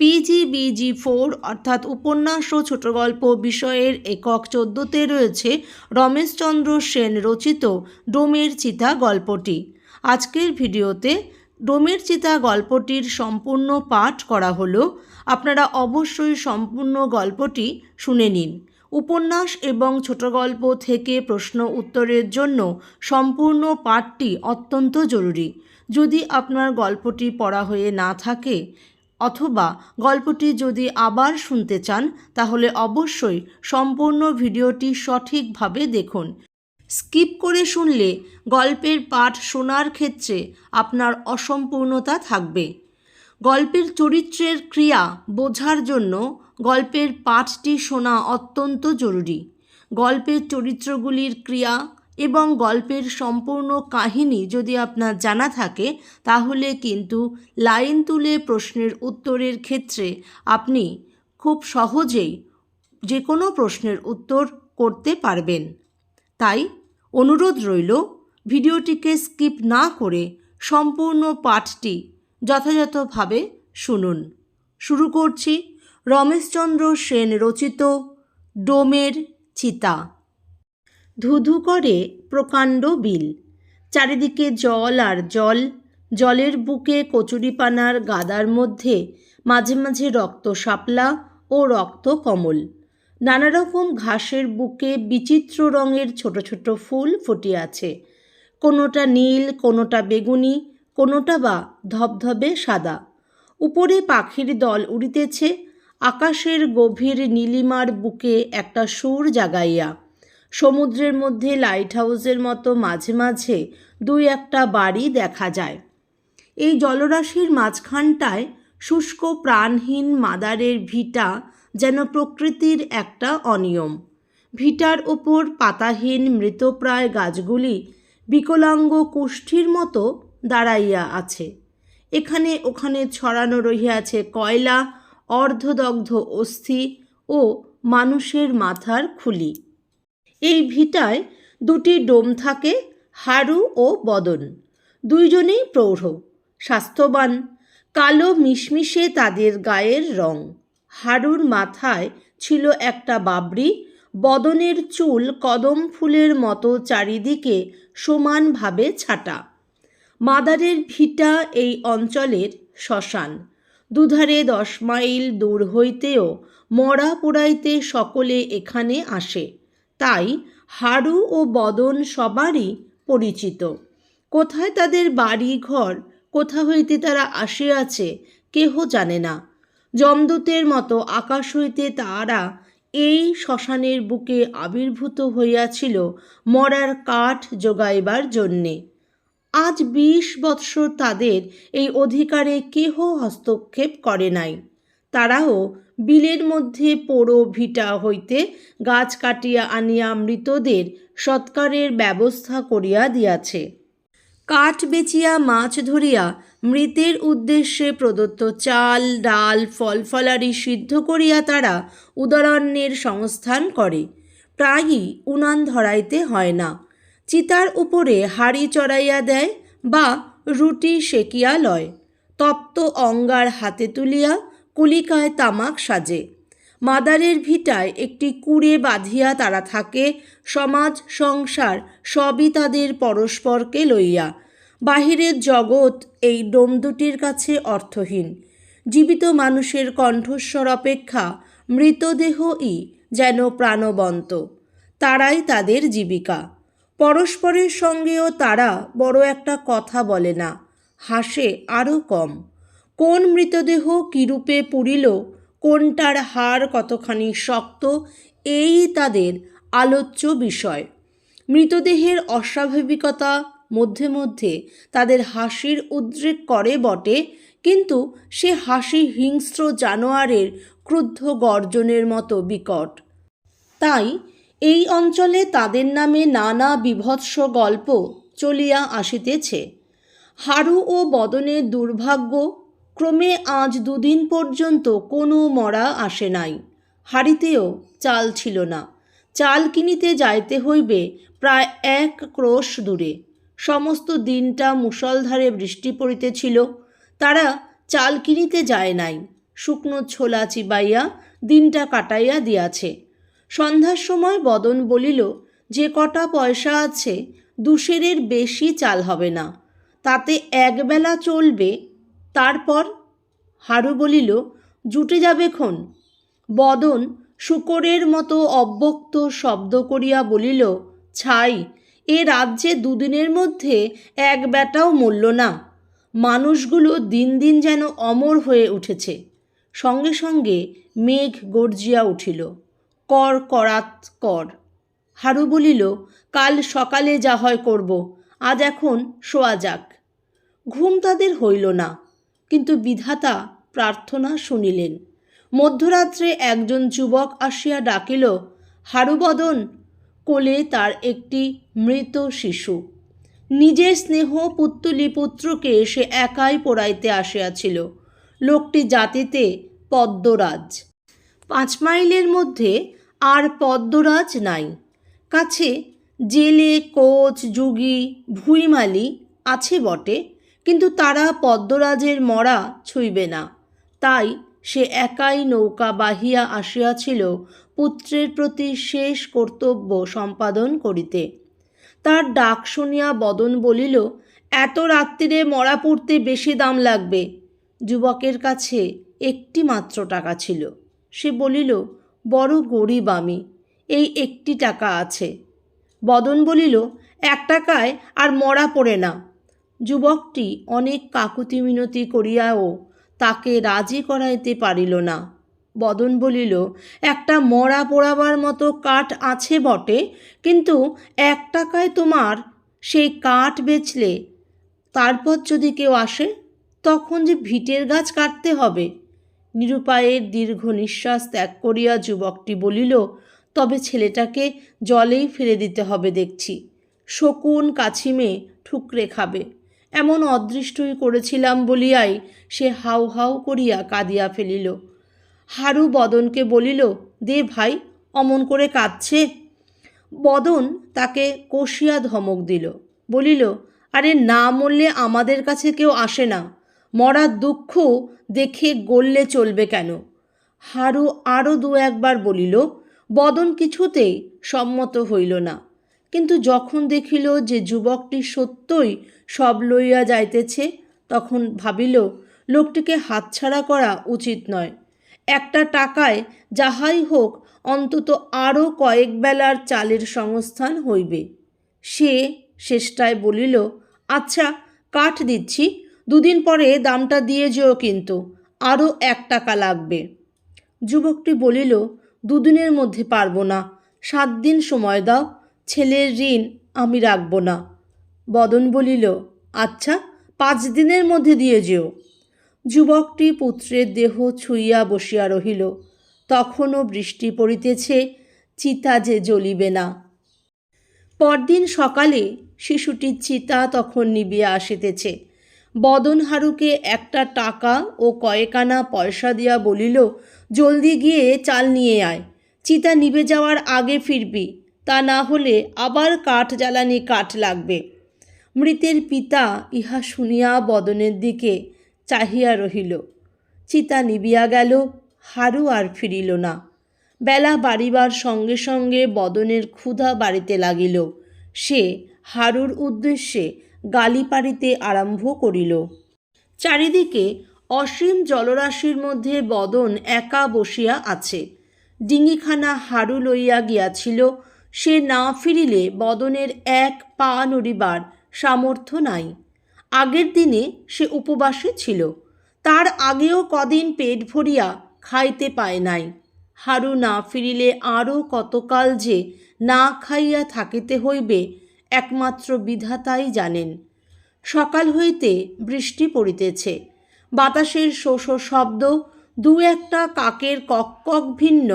পিজিবিজি four অর্থাৎ উপন্যাস ও ছোট গল্প বিষয়ের একক চোদ্দোতে রয়েছে রমেশচন্দ্র সেন রচিত ডোমের চিতা গল্পটি। আজকের ভিডিওতে ডোমের চিতা গল্পটির সম্পূর্ণ পাঠ করা হলো। আপনারা অবশ্যই সম্পূর্ণ গল্পটি শুনে নিন। উপন্যাস এবং ছোট গল্প থেকে প্রশ্ন উত্তরের জন্য সম্পূর্ণ পাঠটি অত্যন্ত জরুরি। যদি আপনার গল্পটি পড়া হয়ে না থাকে অথবা গল্পটি যদি আবার শুনতে চান, তাহলে অবশ্যই সম্পূর্ণ ভিডিওটি সঠিকভাবে দেখুন। স্কিপ করে শুনলে গল্পের পাঠ শোনার ক্ষেত্রে আপনার অসম্পূর্ণতা থাকবে। গল্পের চরিত্রের ক্রিয়া বোঝার জন্য গল্পের পাঠটি শোনা অত্যন্ত জরুরি। গল্পের চরিত্রগুলির ক্রিয়া এবং গল্পের সম্পূর্ণ কাহিনী যদি আপনার জানা থাকে, তাহলে কিন্তু লাইন তুলে প্রশ্নের উত্তরের ক্ষেত্রে আপনি খুব সহজেই যে কোনো প্রশ্নের উত্তর করতে পারবেন। তাই অনুরোধ রইল, ভিডিওটিকে স্কিপ না করে সম্পূর্ণ পাঠটি যথাযথভাবে শুনুন। শুরু করছি রমেশচন্দ্র সেন রচিত ডোমের চিতা। ধুধু করে প্রকাণ্ড বিল। চারিদিকে জল আর জল, জলের বুকে কচুরিপানার গাদার মধ্যে মাঝে মাঝে রক্ত শাপলা ও রক্ত কমল। নানা রকম ঘাসের বুকে বিচিত্র রঙের ছোট ছোট ফুল ফুটে আছে। কোনোটা নীল, কোনোটা বেগুনি, কোনোটা বা ধবধবে সাদা। উপরে পাখির দল উড়িতেছে, আকাশের গভীর নীলিমার বুকে একটা সুর জাগাইয়া। সমুদ্রের মধ্যে লাইট হাউসের মতো মাঝে মাঝে দুই একটা বাড়ি দেখা যায়। এই জলরাশির মাঝখানটায় শুষ্ক প্রাণহীন মাদারের ভিটা যেন প্রকৃতির একটা অনিয়ম। ভিটার ওপর পাতাহীন মৃতপ্রায় গাছগুলি বিকলাঙ্গ কুষ্ঠির মতো দাঁড়াইয়া আছে। এখানে ওখানে ছড়ানো রহিয়াছে কয়লা, অর্ধদগ্ধ অস্থি ও মানুষের মাথার খুলি। এই ভিটায় দুটি ডোম থাকে, হারু ও বদন। দুইজনেই প্রৌঢ়, স্বাস্থ্যবান। কালো মিশমিশে তাদের গায়ের রং। হারুর মাথায় ছিল একটা বাবরি, বদনের চুল কদম ফুলের মতো চারিদিকে সমানভাবে ছাটা। মাদারের ভিটা এই অঞ্চলের শ্মশান। দুধারে দশ মাইল দূর হইতেও মরা পোড়াইতে সকলে এখানে আসে। তাই হাড়ু ও বদন সবারই পরিচিত। কোথায় তাদের বাড়ি ঘর কোথা হইতে তারা আসিয়াছে কেহ জানে না। যমদূতের মতো আকাশ হইতে তারা এই শ্মশানের বুকে আবির্ভূত হইয়াছিল মরার কাঠ যোগাইবার জন্যে। আজ বিশ বৎসর তাদের এই অধিকারে কেহ হস্তক্ষেপ করে নাই। তারাও বিলের মধ্যে পোড়ো ভিটা হইতে গাছ কাটিয়া আনিয়া মৃতদের সৎকারের ব্যবস্থা করিয়া দিয়াছে। কাঠ বেচিয়া মাছ ধরিয়া মৃতের উদ্দেশ্যে প্রদত্ত চাল, ডাল, ফল ফলারি সিদ্ধ করিয়া তারা উদারণ্যের সংস্থান করে। প্রায়ই উনান ধরাইতে হয় না। চিতার উপরে হাড়ি চড়াইয়া দেয় বা রুটি সেকিয়া লয়। তপ্ত অঙ্গার হাতে তুলিয়া কুলিকায় তামাক সাজে। মাদারের ভিটায় একটি কুড়ে বাঁধিয়া তারা থাকে, সমাজ, সংসার সবই তাদের পরস্পরকে লইয়া। বাহিরের জগৎ এই ডোম দুটির কাছে অর্থহীন। জীবিত মানুষের কণ্ঠস্বর অপেক্ষা মৃতদেহই যেন প্রাণবন্ত। তারাই তাদের জীবিকা। পরস্পরের সঙ্গেও তারা বড় একটা কথা বলে না, হাসে আরও কম। কোন মৃতদেহ কিরূপে পুরিল, কোনটার হাড় কতখানি শক্ত, এই তাদের আলোচ্য বিষয়। মৃতদেহের অস্বাভাবিকতা মধ্যে মধ্যে তাদের হাসির উদ্রেক করে বটে, কিন্তু সে হাসি হিংস্র জানোয়ারের ক্রুদ্ধ গর্জনের মতো বিকট। তাই এই অঞ্চলে তাদের নামে নানা বিভৎস গল্প চলিয়া আসিতেছে। হারু ও বদনের দুর্ভাগ্য ক্রমে আজ দুদিন পর্যন্ত কোনো মরা আসে নাই। হাড়িতেও চাল ছিল না। চাল কিনিতে যাইতে হইবে প্রায় এক ক্রোশ দূরে। সমস্ত দিনটা মুষলধারে বৃষ্টি পড়িতেছিল। তারা চাল কিনিতে যায় নাই। শুকনো ছোলা চিবাইয়া দিনটা কাটাইয়া দিয়াছে। সন্ধ্যার সময় বদন বলিল, যে কটা পয়সা আছে, দুশেরের বেশি চাল হবে না। তাতে একবেলা চলবে তারপর হারু বলিল, জুটে যাবে খন? বদন শুকরের মতো অব্যক্ত শব্দ করিয়া বলিল, ছাই, এ রাজ্যে দুদিনের মধ্যে এক বেটাও মূল্য না। মানুষগুলো দিন দিন যেন অমর হয়ে উঠেছে। সঙ্গে সঙ্গে মেঘ গর্জিয়া উঠিল। কর করাত কর। হারু বলিল, কাল সকালে যা হয় করব, আজ এখন শোয়া যাক। ঘুম তাদের হইল না। কিন্তু বিধাতা প্রার্থনা শুনিলেন। মধ্যরাত্রে একজন যুবক আসিয়া ডাকিল, হারুবদন, কোলে তার একটি মৃত শিশু। নিজের স্নেহ পুত্তলি পুত্রকে সে একাই পোড়াইতে আসিয়াছিল। লোকটি জাতিতে পদ্মরাজ। পাঁচ মাইলের মধ্যে আর পদ্মরাজ নাই। কাছে জেলে, কোচ, যুগি, ভুইমালি আছে বটে। কিন্তু তারা পদ্মরাজের মরা ছুঁইবে না। তাই সে একাই নৌকা বাহিয়া আসিয়াছিল পুত্রের প্রতি শেষ কর্তব্য সম্পাদন করিতে। তার ডাক শুনিয়া বদন বলিল, এত রাত্রিরে মরা পড়তে বেশি দাম লাগবে। যুবকের কাছে একটি মাত্র টাকা ছিল সে বলিল, বড় গরিব আমি, এই একটি টাকা আছে বদন বলিল, এক টাকায় আর মরা পড়ে না। যুবকটি অনেক কাকুতি মিনতি করিয়াও তাকে রাজি করাইতে পারিল না। বদন বলিল, একটা মরা পোড়াবার মতো কাঠ আছে বটে, কিন্তু এক টাকায় তোমার সেই কাঠ বেচলে তারপর যদি কেউ আসে, তখন যে ভিটের গাছ কাটতে হবে। নিরুপায়ের দীর্ঘ নিঃশ্বাস ত্যাগ করিয়া যুবকটি বলিল, তবে ছেলেটাকে জলেই ফেলে দিতে হবে দেখছি। শকুন কাছিমে ঠুকরে খাবে। এমন অদৃষ্টই করেছিলাম বলিয়াই সে হাউ হাউ করিয়া কাঁদিয়া ফেলিল। হারু বদনকে বলিল, দে ভাই, অমন করে কাঁদছে? বদন তাকে কষিয়া ধমক দিল, বলিল, আরে না মরলে আমাদের কাছে কেউ আসে না, মরার দুঃখ দেখে গললে চলবে কেন? হারু আরও দু একবার বলিল, বদন কিছুতেই সম্মত হইল না। কিন্তু যখন দেখিল যে যুবকটি সত্যই সব লইয়া যাইতেছে, তখন ভাবিল, লোকটিকে হাতছাড়া করা উচিত নয়। একটা টাকায় যাহাই হোক, অন্তত আরও কয়েক বেলার চালের সংস্থান হইবে। সে শেষটায় বলিল আচ্ছা কাঠ দিচ্ছি, দুদিন পরে দামটা দিয়ে যেও কিন্তু, আরও এক টাকা লাগবে। যুবকটি বলিল, দুদিনের মধ্যে পারব না, সাত দিন সময় দাও ছেলের ঋণ আমি রাখব না। বদন বলিল আচ্ছা পাঁচ দিনের মধ্যে দিয়ে যেও। যুবকটি পুত্রের দেহ ছুঁইয়া বসিয়া রহিল। তখনও বৃষ্টি পড়িতেছে, চিতা যে জ্বলিবে না। পরদিন সকালে শিশুটির চিতা তখন নিবিয়া আসিতেছে। বদন হারুকে একটা টাকা ও কয়েকানা পয়সা দিয়া বলিল, জলদি গিয়ে চাল নিয়ে আয়। চিতা নিভে যাওয়ার আগে ফিরবি। তা না হলে আবার কাঠ জ্বালানি কাঠ লাগবে। মৃতের পিতা ইহা শুনিয়া বদনের দিকে চাহিয়া রহিল। চিতা নিবিয়া গেল, হারু আর ফিরিল না। বেলা বাড়িবার সঙ্গে সঙ্গে বদনের ক্ষুধা বাড়িতে লাগিল। সে হারুর উদ্দেশ্যে গালি পাড়িতে আরম্ভ করিল। চারিদিকে অসীম জলরাশির মধ্যে বদন একা বসিয়া আছে। ডিঙিখানা হারু লইয়া গিয়াছিল সে না ফিরিলে বদনের এক পা নড়িবার সামর্থ্য নাই। আগের দিনে সে উপবাসে ছিল, তার আগেও কদিন পেট ভরিয়া খাইতে পায় নাই। হারু না ফিরিলে আরও কতকাল যে না খাইয়া থাকিতে হইবে একমাত্র বিধাতাই জানেন। সকাল হইতে বৃষ্টি পড়িতেছে, বাতাসের শোষ শব্দ, দু একটা কাকের কক ভিন্ন,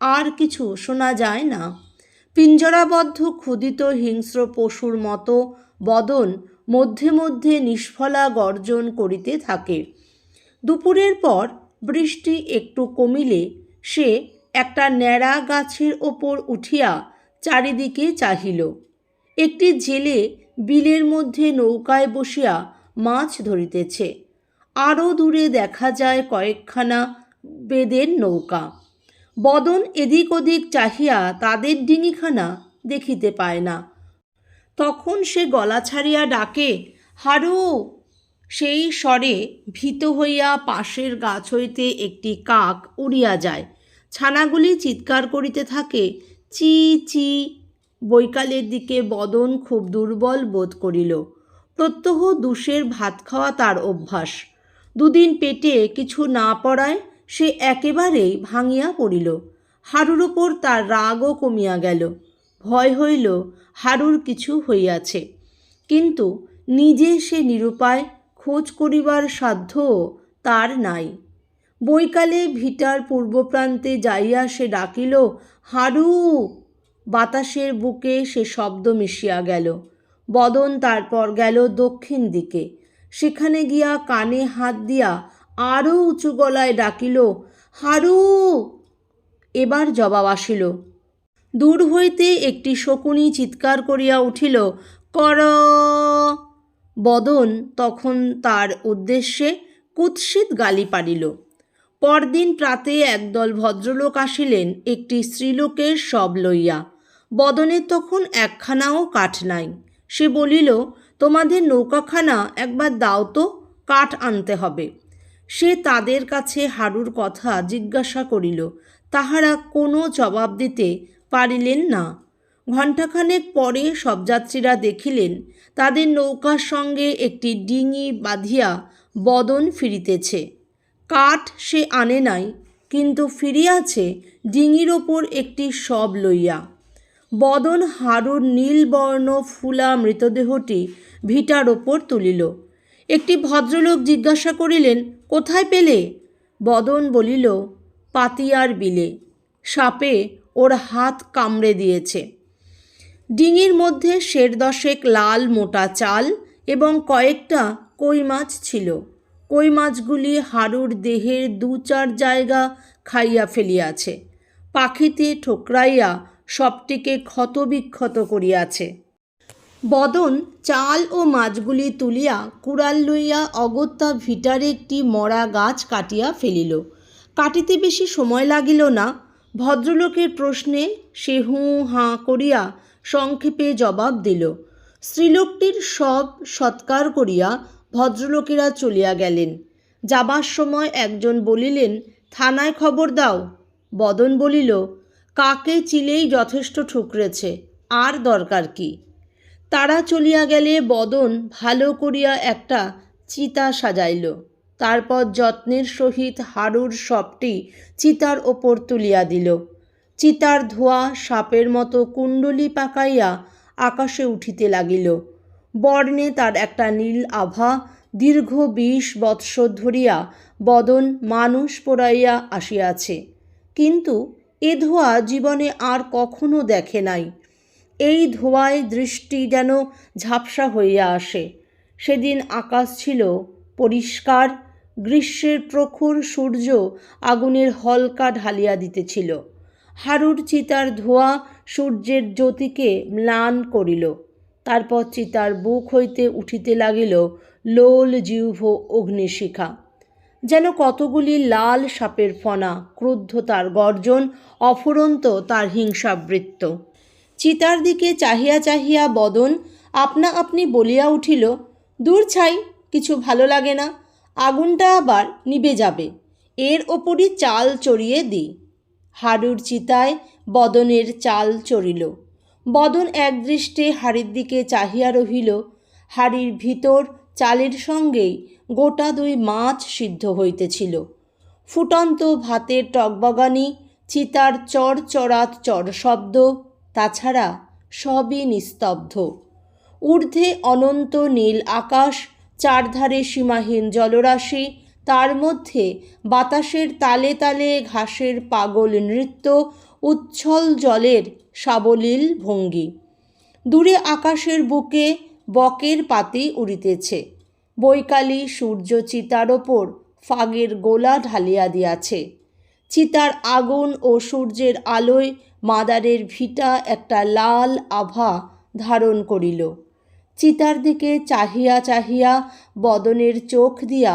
আর কিছু শোনা যায় না। পিঞ্জরাবদ্ধ ক্ষুদিত হিংস্র পশুর মতো বদন মধ্যে মধ্যে নিষ্ফলা গর্জন করিতে থাকে। দুপুরের পর বৃষ্টি একটু কমিলে সে একটা ন্যাড়া গাছের ওপর উঠিয়া চারিদিকে চাহিল। একটি জেলে বিলের মধ্যে নৌকায় বসিয়া মাছ ধরিতেছে। আরও দূরে দেখা যায় কয়েকখানা বেদের নৌকা। বদন এদিক ওদিক চাহিয়া তাদের ডিঙিখানা দেখিতে পায় না। তখন সে গলা ছাড়িয়া ডাকে, হারু! সেই স্বরে ভীত হইয়া পাশের গাছ হইতে একটি কাক উড়িয়া যায়। ছানাগুলি চিৎকার করিতে থাকে, চি চি। বৈকালের দিকে বদন খুব দুর্বল বোধ করিল। প্রত্যহ দুষের ভাত খাওয়া তার অভ্যাস। দুদিন পেটে কিছু না পড়ায় সে একেবারেই ভাঙিয়া পড়িল। হারুর ওপর তার রাগও কমিয়া গেল। ভয় হইল, হারুর কিছু হইয়াছে। কিন্তু নিজে সে নিরুপায় খোঁজ করিবার সাধ্যও তার নাই। বৈকালে ভিটার পূর্ব প্রান্তে যাইয়া সে ডাকিল, হারু! বাতাসের বুকে সে শব্দ মিশিয়া গেল। বদন তারপর গেল দক্ষিণ দিকে। সেখানে গিয়া কানে হাত দিয়া আরও উঁচু গলায় ডাকিল, হারু! এবার জবাব আসিল। দূর হইতে একটি শকুনি চিৎকার করিয়া উঠিল, কর! বদন তখন তার উদ্দেশ্যে কুৎসিত গালি পারিল পরদিন প্রাতে একদল ভদ্রলোক আসিলেন একটি স্ত্রীলোকের সব লইয়া। বদনের তখন একখানাও কাঠ নাই। সে বলিল, তোমাদের নৌকাখানা একবার দাও তো, কাঠ আনতে হবে। সে তাদের কাছে হারুর কথা জিজ্ঞাসা করিল, তাহারা কোনো জবাব দিতে পারিলেন না। ঘণ্টাখানেক পরে সব যাত্রীরা দেখিলেন, তাদের নৌকার সঙ্গে একটি ডিঙি বাঁধিয়া বদন ফিরিতেছে। কাঠ সে আনে নাই, কিন্তু ফিরিয়াছে ডিঙির ওপর একটি শব লইয়া। বদন হারুর নীলবর্ণ ফুলা মৃতদেহটি ভিটার ওপর তুলিল। একটি ভদ্রলোক জিজ্ঞাসা করিলেন কোথায় পেলে? বদন বলিল, পাতিয়ার বিলে। সাপে ওর হাত কামড়ে দিয়েছে। ডিঙির মধ্যে শের দশেক লাল মোটা চাল এবং কয়েকটা কই মাছ ছিল। কই মাছগুলি হাড়ুর দেহের দু চার জায়গা খাইয়া ফেলিয়াছে। পাখিতে ঠোকরাইয়া সবটিকে ক্ষতবিক্ষত করিয়াছে। বদন, চাল ও মাছগুলি তুলিয়া কুড়াল লইয়া অগত্যা ভিটার একটি মরা গাছ কাটিয়া ফেলিল। কাটিতে বেশি সময় লাগিল না। ভদ্রলোকের প্রশ্নে সে হুঁ হাঁ করিয়া সংক্ষেপে জবাব দিল, স্ত্রীলোকটির সব সৎকার করিয়া ভদ্রলোকেরা চলিয়া গেলেন। যাবার সময় একজন বলিলেন, থানায় খবর দাও। বদন বলিল, কাকে চিলেই যথেষ্ট ঠুকরেছে, আর দরকার কি? তারা চলিয়া গেলে বদন ভালো করিয়া একটা চিতা সাজাইল। তারপর যত্নের সহিত হাড়ুর সবটি চিতার ওপর তুলিয়া দিল। চিতার ধোয়া সাপের মতো কুণ্ডলি পাকাইয়া আকাশে উঠিতে লাগিল। বর্ণে তার একটা নীল আভা দীর্ঘ বিশ বৎসর ধরিয়া বদন মানুষ পোড়াইয়া আসিয়াছে। কিন্তু এ ধোয়া জীবনে আর কখনো দেখে নাই। এই ধোঁয়ায় দৃষ্টি যেন ঝাপসা হইয়া আসে। সেদিন আকাশ ছিল পরিষ্কার, গ্রীষ্মের প্রখর সূর্য আগুনের হলকা ঢালিয়া দিতেছিল। হারুর চিতার ধোঁয়া সূর্যের জ্যোতিকে ম্লান করিল। তারপর চিতার বুক হইতে উঠিতে লাগিল লোল জিহ্ব অগ্নিশিখা। যেন কতগুলি লাল সাপের ফনা, ক্রুদ্ধ তার গর্জন, অফুরন্ত তার হিংসাবৃত্ত। চিতার দিকে চাহিয়া চাহিয়া বদন আপনা আপনি বলিয়া উঠিল, দূর ছাই, কিছু ভালো লাগে না, আগুনটা আবার নিবে যাবে, এর ওপরই চাল চড়িয়ে দিই। হাড়ুর চিতায় বদনের চাল চড়িল। বদন একদৃষ্টে হাড়ির দিকে চাহিয়া রহিল। হাড়ির ভিতর চালের সঙ্গেই গোটা দুই মাছ সিদ্ধ হইতেছিল। ফুটন্ত ভাতের টকবাগানি, চিতার চর চড়াত চর শব্দ তাছাড়া সবই নিস্তব্ধ। ঊর্ধ্বে অনন্ত নীল আকাশ, চারধারে সীমাহীন জলরাশি, তার মধ্যে বাতাসের তালে তালে ঘাসের পাগল নৃত্য, উচ্ছল জলের সাবলীল ভঙ্গি। দূরে আকাশের বুকে বকের পাতি উড়িতেছে। বৈকালী সূর্য চিতার ওপর ফাগের গোলা ঢালিয়া দিয়াছে। চিতার আগুন ও সূর্যের আলোয় মাদারের ভিটা একটা লাল আভা ধারণ করিল। চিতার দিকে চাহিয়া চাহিয়া বদনের চোখ দিয়া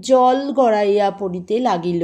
জল গড়াইয়া পড়িতে লাগিল।